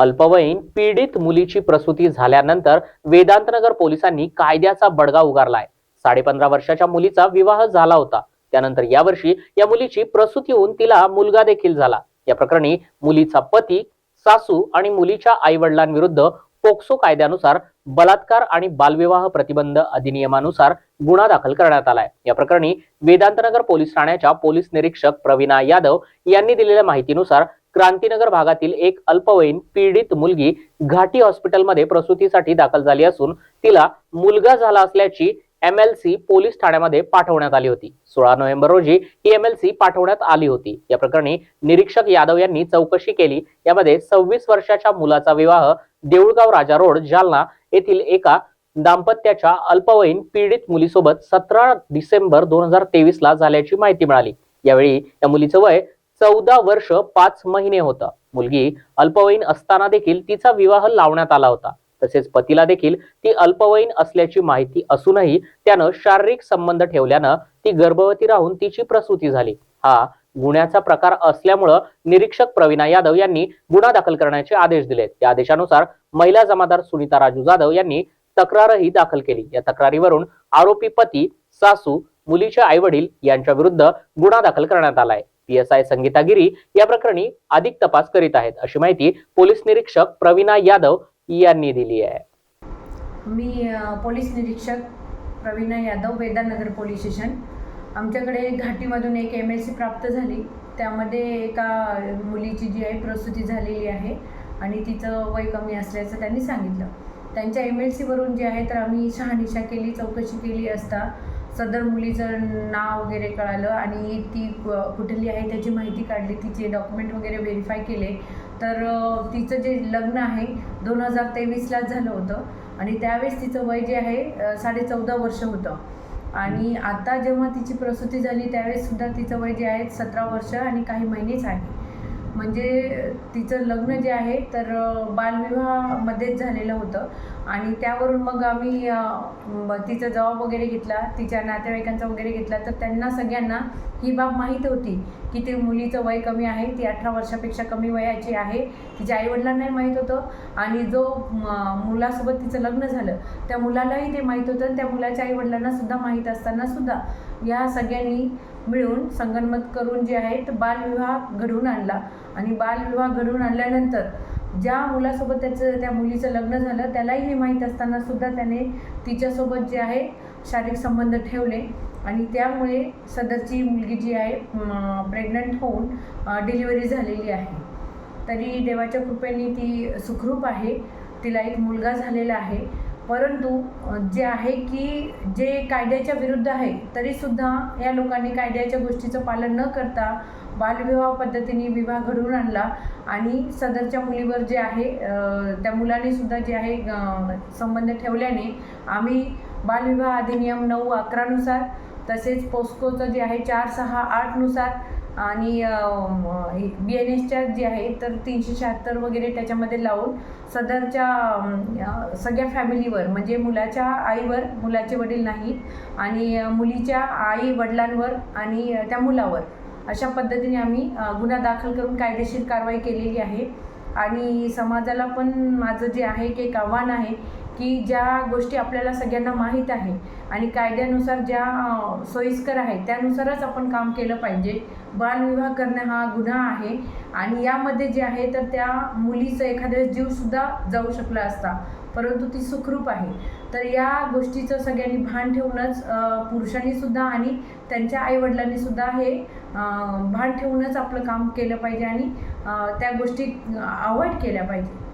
अल्पवयीन पीडित मुलीची प्रसूती झाल्यानंतर वेदांतनगर पोलिसांनी कायद्याचा बडगा उगारलाय. साडेपंधरा वर्षाच्या मुलीचा विवाह झाला होता. त्यानंतर यावर्षी या मुलीची प्रसूती होऊन तिला मुलगा देखील झाला. या प्रकरणी मुलीचा पती सासू आणि मुलीच्या आई वडिलांविरुद्ध पोक्सो कायद्यानुसार बलात्कार आणि बालविवाह प्रतिबंध अधिनियमानुसार गुन्हा दाखल करण्यात आलाय. या प्रकरणी वेदांतनगर पोलीस ठाण्याच्या पोलीस निरीक्षक प्रवीणा यादव यांनी दिलेल्या माहितीनुसार क्रांतीनगर भागातील एक अल्पवयीन पीडित मुलगी घाटी हॉस्पिटलमध्ये प्रसूतीसाठी दाखल झाली असून तिला मुलगा झाला असल्याची एमएलसी पोलीस ठाण्यामध्ये पाठवण्यात आली होती. सोळा नोव्हेंबर रोजी ही एमएलसी पाठवण्यात आली होती. या प्रकरणी निरीक्षक यादव यांनी चौकशी केली. यामध्ये सव्वीस वर्षाच्या मुलाचा विवाह देऊळगाव राजा रोड जालना येथील एका दाम्पत्याच्या अल्पवयीन पीडित मुलीसोबत सतरा डिसेंबर दोन हजार तेवीस ला झाल्याची माहिती मिळाली. यावेळी या मुलीचं वय चौदा वर्ष पाच महिने होतं. मुलगी अल्पवयीन असताना देखील तिचा विवाह लावण्यात आला होता. तसेच पतीला देखील ती अल्पवयीन असल्याची माहिती असूनही त्यानं शारीरिक संबंध ठेवल्यानं ती गर्भवती राहून तिची प्रसूती झाली. हा गुन्ह्याचा प्रकार असल्यामुळं निरीक्षक प्रवीणा यादव यांनी गुन्हा दाखल करण्याचे आदेश दिले त्या आदेशानुसार महिला जमादार सुनीता राजू जाधव यांनी तक्रारही दाखल केली. या तक्रारीवरून आरोपी पती सासू मुलीचे आई वडील यांच्या विरुद्ध गुन्हा दाखल करण्यात आलाय. P S I Sangeeta Giri या प्रकरणी अधिक तपास करीत आहेत अशी माहिती पोलीस निरीक्षक प्रवीणा यादव यांनी दिली आहे. मी पोलीस निरीक्षक प्रवीणा यादव वेदानगर पोलीस स्टेशन. आमच्याकडे घाटीमधून एक एम एस सी प्राप्त झाली. त्यामध्ये एका मुलीची जी आहे प्रसूती झालेली आहे आणि तिचं वय कमी असल्याचं त्यांनी सांगितलं. त्यांच्या एम एल सीवरून जे आहे तर आम्ही शहानिशा केली चौकशी केली असता. सदर मुलीचं नाव वगैरे कळालं आणि ती कुठली आहे त्याची माहिती काढली तिचे डॉक्युमेंट वगैरे व्हेरीफाय केले. तर तिचं जे लग्न आहे दोन हजार तेवीसलाच झालं होतं. आणि त्यावेळेस तिचं वय जे आहे साडे चौदा वर्ष होतं. आणि आता जेव्हा तिची प्रसूती झाली त्यावेळेस सुद्धा तिचं वय जे आहे सतरा वर्ष आणि काही महिनेच आहे. म्हणजे तिचं लग्न जे आहे तर बालविवाहामध्येच झालेलं होतं. आणि त्यावरून मग आम्ही तिचा जबाब वगैरे घेतला तिच्या नातेवाईकांचा वगैरे घेतला तर त्यांना सगळ्यांना ही बाब माहीत होती की ते मुलीचं वय कमी आहे ती अठरा वर्षापेक्षा कमी वयाची आहे तिच्या आईवडिलांनाही माहीत होतं आणि जो म- मुलासोबत तिचं लग्न झालं त्या मुलालाही ते माहीत होतं आणि त्या मुलाच्या आईवडिलांनासुद्धा माहीत असतानासुद्धा या सगळ्यांनी मिळून संगनमत करून जे आहे तर बालविवाह घडवून आणला. आणि बालविवाह घडवून आणल्यानंतर ज्या मुलासोबत त्याचं त्या मुलीचं लग्न झालं त्यालाही हे माहीत असतानासुद्धा त्याने तिच्यासोबत जे आहे शारीरिक संबंध ठेवले. आणि त्यामुळे सदरची मुलगी जी आहे प्रेग्नंट होऊन डिलिव्हरी झालेली आहे. तरी देवाच्या कृपेने ती सुखरूप आहे. तिला एक मुलगा झालेला आहे. परंतु जे आहे की जे कायद्याच्या विरुद्ध आहे तरीसुद्धा या लोकांनी कायद्याच्या गोष्टीचं पालन न करता बालविवाह पद्धतीने विवाह घडवून आणला आणि सदरच्या मुलीवर जे आहे त्या मुलाने सुद्धा जे आहे संबंध ठेवल्याने आम्ही बालविवाह अधिनियम नऊ अकरानुसार तसेच पोस्कोचं जे आहे चार सहा आठनुसार आणि बी एन एसच्या जे आहे तर तीनशे शहात्तर वगैरे त्याच्यामध्ये लावून सदरच्या सगळ्या फॅमिलीवर म्हणजे मुलाच्या आईवर मुलाचे वडील नाहीत आणि मुलीच्या आई वडिलांवर आणि त्या मुलावर अशा पद्धतीने आम्ही गुन्हा दाखल करून कायदेशीर कारवाई केलेली आहे. आणि समाजाला पण माझं जे आहे की एक आव्हान आहे की ज्या गोष्टी आपल्याला सगळ्यांना माहीत आहे आणि कायद्यानुसार ज्या सोयीस्कर आहे त्यानुसारच आपण काम केलं पाहिजे. बालविवाह करणं हा गुन्हा आहे आणि यामध्ये जे आहे तर त्या मुलीचं एखाद्या जीवसुद्धा जाऊ शकला असता परंतु ती सुखरूप आहे. तर या गोष्टीचं सगळ्यांनी भान ठेवूनच पुरुषांनीसुद्धा आणि त्यांच्या आईवडिलांनीसुद्धा हे भान ठेवूनच आपलं काम केलं पाहिजे आणि त्या गोष्टी अवॉइड केल्या पाहिजे.